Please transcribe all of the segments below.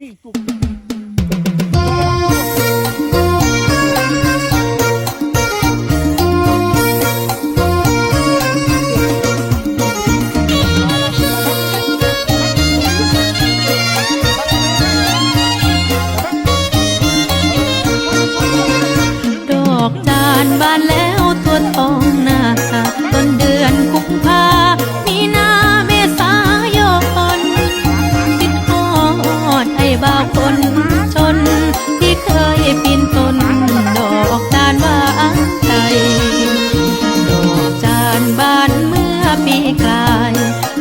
นี่ตุ ปีกลาย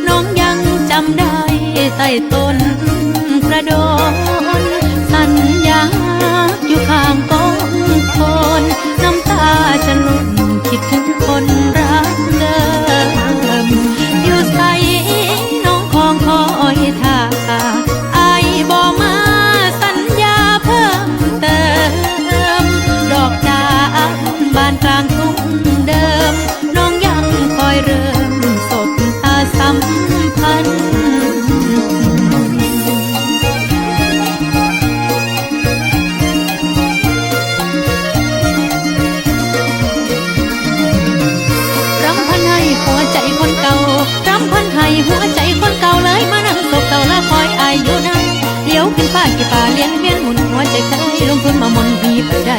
น้องยังจำได้ใต้ต้น กี่ป่าเลี้ยงเวียนหมุนหัวใจเคยลงทุนมามนพีไปได้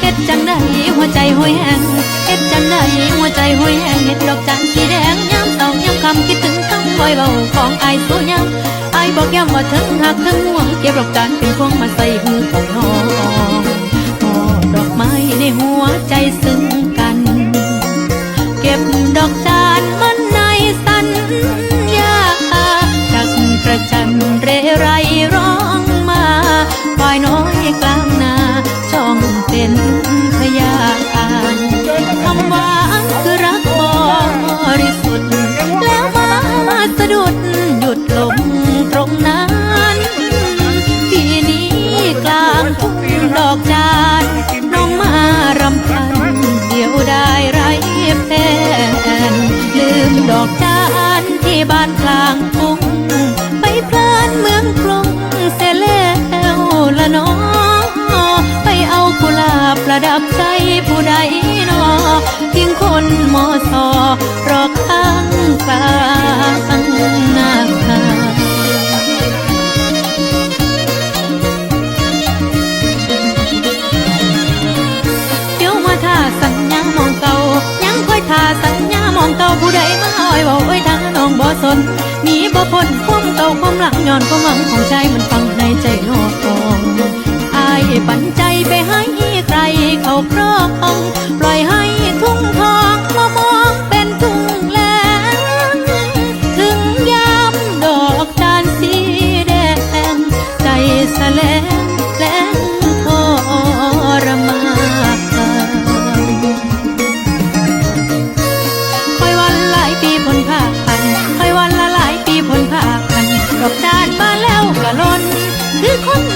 เฮ็ดจังได้หัวใจหวยแหงเฮ็ดจังได้หัวใจหวยแหงเฮ็ดดอกจันสีแดงย้ำเศร้าย้ำคำคิดถึงคำบ่อยเบาของอายสู้ย้ำอายบอกย้ำว่าถึงหักถึงห่วงเก็บดอกจันเป็นพวงมาใส่หูของน้องอดอกไม้ในหัวใจซึ้งกัน เก็บดอกจานมันในสัญญาจากกระจันเรไร ผู้ใดนอทิ้งคนมอสอรอข้างสางนาคาเดี๋มาทาสัญญามองเก่ายังค่อยทาสัญญามองเก่าผู้ใดมาอ้อยบอกไว้ทางน้องบ่สนหนีบ่พ้นความเต่าความหลังย้อนความหวังของใจมันฟังในใจนอกกองอายปัญจ ครอบองปล่อยให้ทุ่งทองมามองเป็นทุ่งแลงถึงยามดอกจานสีแดง ใจแสลงแลงทรมากคอยวันหลายปีผลผ่านคอยวันละหลายปีผลผ่านดอกจานมาแล้วกะล้นคือคน